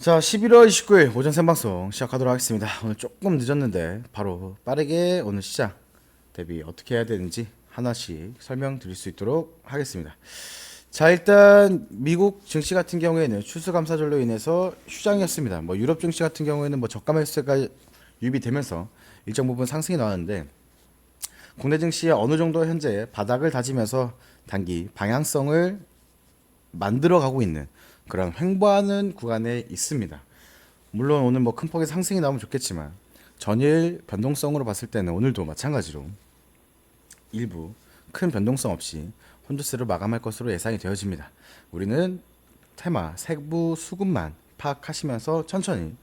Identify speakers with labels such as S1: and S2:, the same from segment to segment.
S1: 자, 11월 29일 오전 생방송 시작하도록 하겠습니다. 오늘 조금 늦었는데 바로 빠르게 오늘 시장 대비 어떻게 해야 되는지 하나씩 설명드릴 수 있도록 하겠습니다. 자, 일단 미국 증시 같은 경우에는 추수 감사절로 인해서 휴장이었습니다. 뭐 유럽 증시 같은 경우에는 뭐 저가 매수세가 유입되면서 일정 부분 상승이 나왔는데 국내 증시에 어느 정도 현재 바닥을 다지면서 단기 방향성을 만들어 가고 있는 그런 횡보하는 구간에 있습니다. 물론 오늘 뭐 큰 폭의 상승이 나오면 좋겠지만 전일 변동성으로 봤을 때는 오늘도 마찬가지로 일부 큰 변동성 없이 혼조세로 마감할 것으로 예상이 되어집니다. 우리는 테마 세부 수급만 파악하시면서 천천히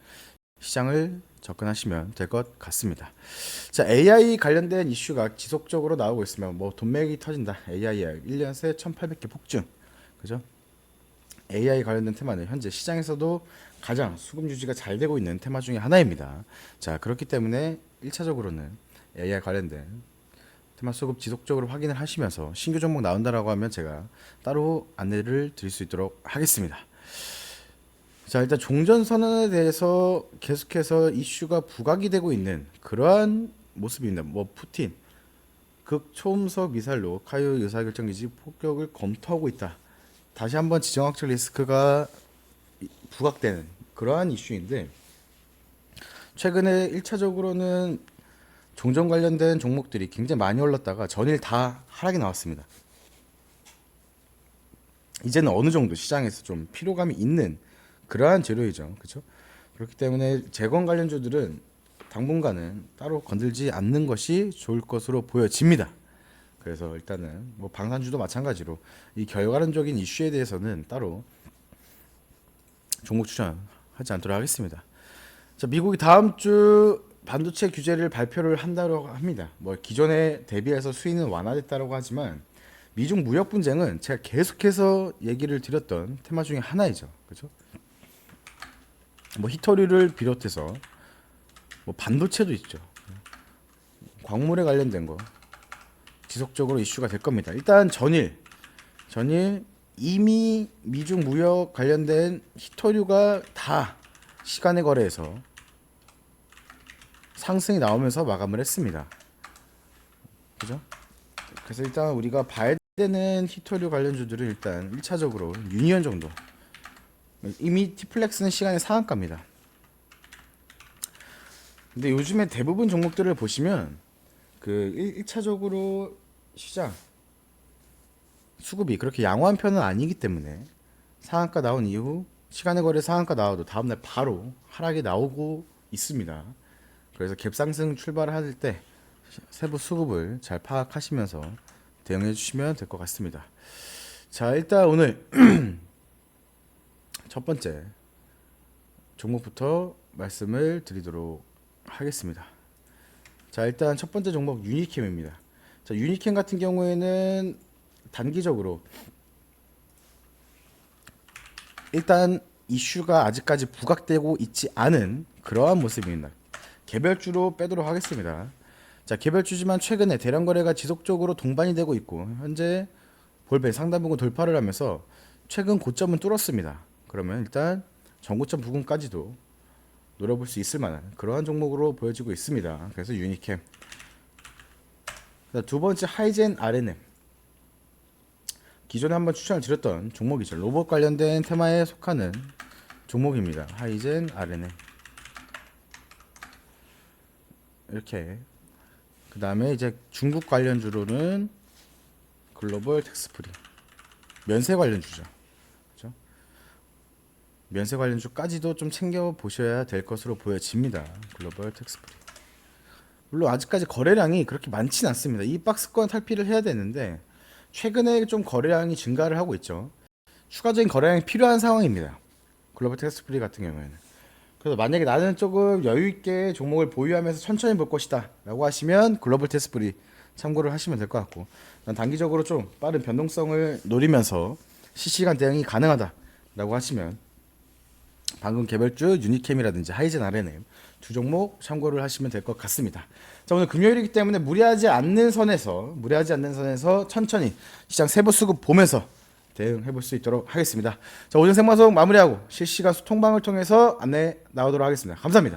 S1: 시장을 접근하시면 될 것 같습니다. 자, AI 관련된 이슈가 지속적으로 나오고 있으면 뭐 돈맥이 터진다. AI 1년 새 1,800개 폭증. 그죠? AI 관련된 테마는 현재 시장에서도 가장 수급 유지가 잘 되고 있는 테마 중에 하나입니다. 자, 그렇기 때문에 1차적으로는 AI 관련된 테마 수급 지속적으로 확인을 하시면서 신규 종목 나온다라고 하면 제가 따로 안내를 드릴 수 있도록 하겠습니다. 자, 일단 종전 선언에 대해서 계속해서 이슈가 부각이 되고 있는 그러한 모습입니다. 뭐 푸틴 극초음속 미사일로 카이오 의사결정 기지 폭격을 검토하고 있다. 다시 한번 지정학적 리스크가 이- 부각되는 그러한 이슈인데 최근에 1차적으로는 종전 관련된 종목들이 굉장히 많이 올랐다가 전일 다 하락이 나왔습니다. 이제는 어느 정도 시장에서 좀 피로감이 있는 그러한 재료이죠. 그렇죠? 그렇기 때문에 재건 관련주들은 당분간은 따로 건들지 않는 것이 좋을 것으로 보여집니다. 그래서 일단은 뭐 방산주도 마찬가지로 이 결과론적인 이슈에 대해서는 따로 종목 추천하지 않도록 하겠습니다. 자, 미국이 다음 주 반도체 규제를 발표를 한다고 합니다. 뭐 기존에 대비해서 수위는 완화됐다고 하지만 미중 무역 분쟁은 제가 계속해서 얘기를 드렸던 테마 중에 하나이죠. 그렇죠? 뭐 히토류를 비롯해서 뭐 반도체도 있죠. 광물에 관련된 거 지속적으로 이슈가 될 겁니다. 일단 전일 전일 이미 미중 무역 관련된 히토류가 다 시간의 거래에서 상승이 나오면서 마감을 했습니다. 그죠? 그래서 일단 우리가 봐야 되는 히토류 관련주들은 일단 1차적으로 유니언 정도 이미 티플렉스는 시간의 상한가입니다. 근데 요즘에 대부분 종목들을 보시면 그 1, 차적으로 시장 수급이 그렇게 양호한 편은 아니기 때문에 상한가 나온 이후 시간의 거래 상한가 나와도 다음날 바로 하락이 나오고 있습니다. 그래서 갭상승 출발할 때 세부 수급을 잘 파악하시면서 대응해 주시면 될 것 같습니다. 자, 일단 오늘 첫 번째 종목부터 말씀을 드리도록 하겠습니다. 자, 일단 첫 번째 종목 유니캠입니다. 자, 유니캠 같은 경우에는 단기적으로 일단 이슈가 아직까지 부각되고 있지 않은 그러한 모습입니다. 개별주로 빼도록 하겠습니다. 자, 개별주지만 최근에 대량 거래가 지속적으로 동반이 되고 있고 현재 볼배 상단 부근 돌파를 하면서 최근 고점은 뚫었습니다. 그러면 일단 전고점 부근까지도 노려볼 수 있을 만한 그러한 종목으로 보여지고 있습니다. 그래서 유니캠. 자, 두 번째 하이젠 RNM. 기존에 한번 추천을 드렸던 종목이죠. 로봇 관련된 테마에 속하는 종목입니다. 하이젠 RNM. 이렇게 그 다음에 이제 중국 관련주로는 글로벌 텍스프리 면세 관련주죠. 면세 관련주까지도 좀 챙겨 보셔야 될 것으로 보여집니다. 글로벌 텍스프리. 물론 아직까지 거래량이 그렇게 많지는 않습니다. 이 박스권 탈피를 해야 되는데 최근에 좀 거래량이 증가를 하고 있죠. 추가적인 거래량이 필요한 상황입니다. 글로벌 텍스프리 같은 경우에는. 그래서 만약에 나는 조금 여유 있게 종목을 보유하면서 천천히 볼 것이다라고 하시면 글로벌 테스프리 참고를 하시면 될 것 같고 난 단기적으로 좀 빠른 변동성을 노리면서 실시간 대응이 가능하다라고 하시면 방금 개별주 유니캠이라든지 하이젠 RNM 두 종목 참고를 하시면 될 것 같습니다. 자 오늘 금요일이기 때문에 무리하지 않는 선에서 무리하지 않는 선에서 천천히 시장 세부 수급 보면서 대응해 볼 수 있도록 하겠습니다. 자 오전 생방송 마무리하고 실시간 소통방을 통해서 안내 나오도록 하겠습니다. 감사합니다.